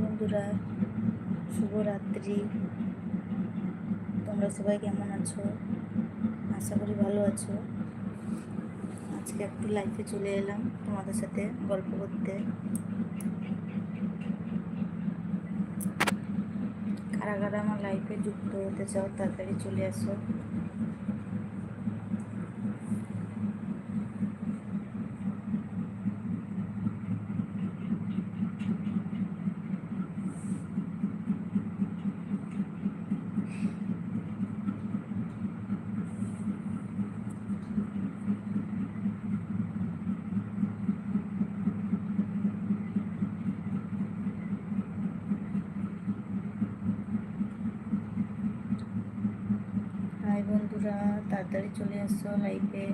বন্ধুরা, শুভরাত্রি। তোমরা সবাই কেমন আছো? আশা করি ভালো আছো। আজকে একটু লাইফে চলে এলাম তোমাদের সাথে গল্প করতে। কারা কারা আমার লাইফে যুক্ত হতে চাও তাড়াতাড়ি চলে আসো হাই বন্ধুরা তাড়াতাড়ি চলে আসো লাইফে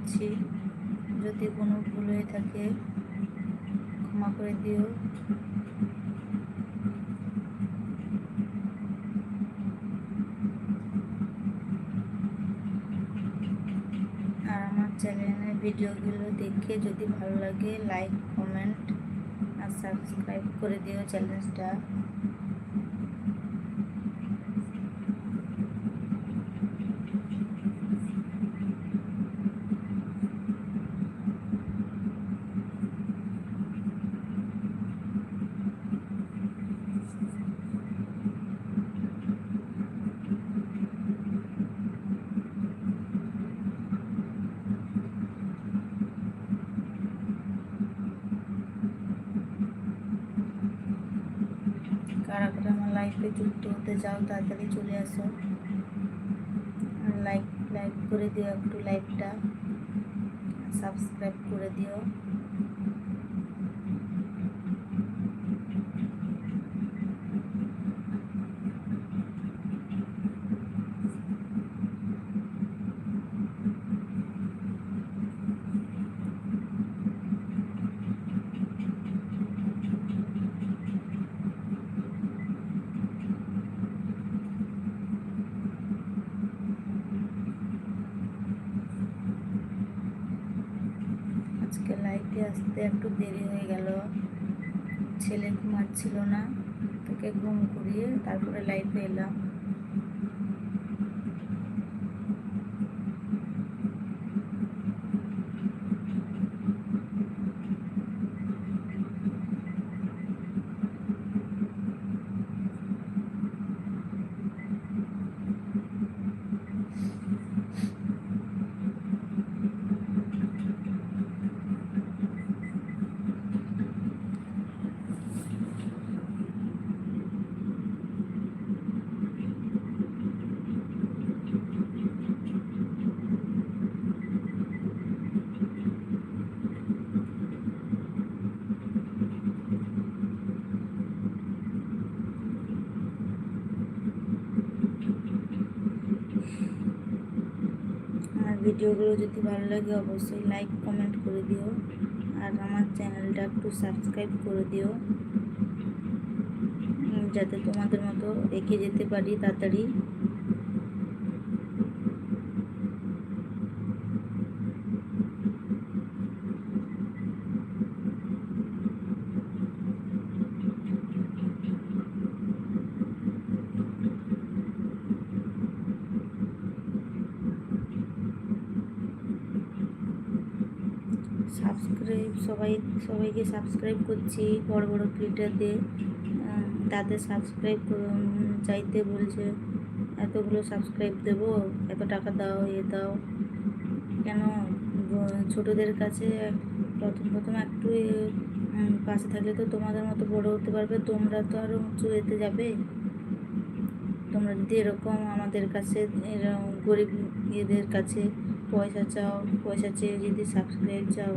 করছি। যদি কোনো ভুল হয়ে থাকে, ক্ষমা করে দিও। আর আমার চ্যানেলের ভিডিওগুলো দেখে যদি ভালো লাগে লাইক কমেন্ট আর সাবস্ক্রাইব করে দিও চ্যানেলটা। কারা করে আমার লাইফে যুক্ত হতে চাও, তাড়াতাড়ি চলে আসো। আর লাইক লাইক করে দিও একটু লাইকটা সাবস্ক্রাইব করে দিও। আজকে লাইটে আসতে একটু দেরি হয়ে গেল। ছেলে ঘুমাচ্ছিল না, তাকে ঘুম করিয়ে তারপরে লাইটে এলাম। ভিডিওগুলো যদি ভালো লাগে অবশ্যই লাইক কমেন্ট করে দিও। আর আমার চ্যানেলটা একটু সাবস্ক্রাইব করে দিও। যাতে তোমাদের মতো এগিয়ে যেতে পারি তাড়াতাড়ি। সাবস্ক্রাইব সবাই, সবাইকে সাবস্ক্রাইব করছি, বড় বড় ক্রিয়েটারদের তাদের সাবস্ক্রাইব চাইতে বলছে, এতগুলো সাবস্ক্রাইব দেবো, এত টাকা দাও, এ দাও। কেন? ছোটদের কাছে প্রথম প্রথম একটু পাশে থাকলে তো তোমাদের মতো বড় হতে পারবে, তোমরা তো আরও উঁচু এতে যাবে। তোমরা যদি এরকম আমাদের কাছে গরিব এদের কাছে पैसा चाओ पैसा चे जी सबसक्राइब चाओ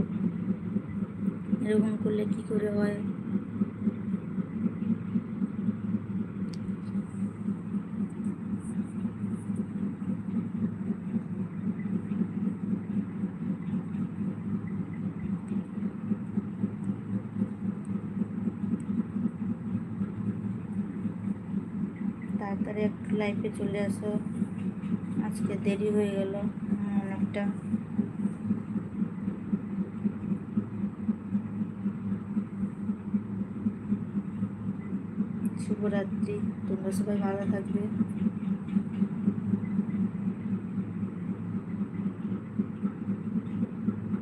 ए लाइफे चले आसो आज के देरी हो गया অনেকটা শুভরাত্রি। তোমরা সবাই ভালো থাকবে।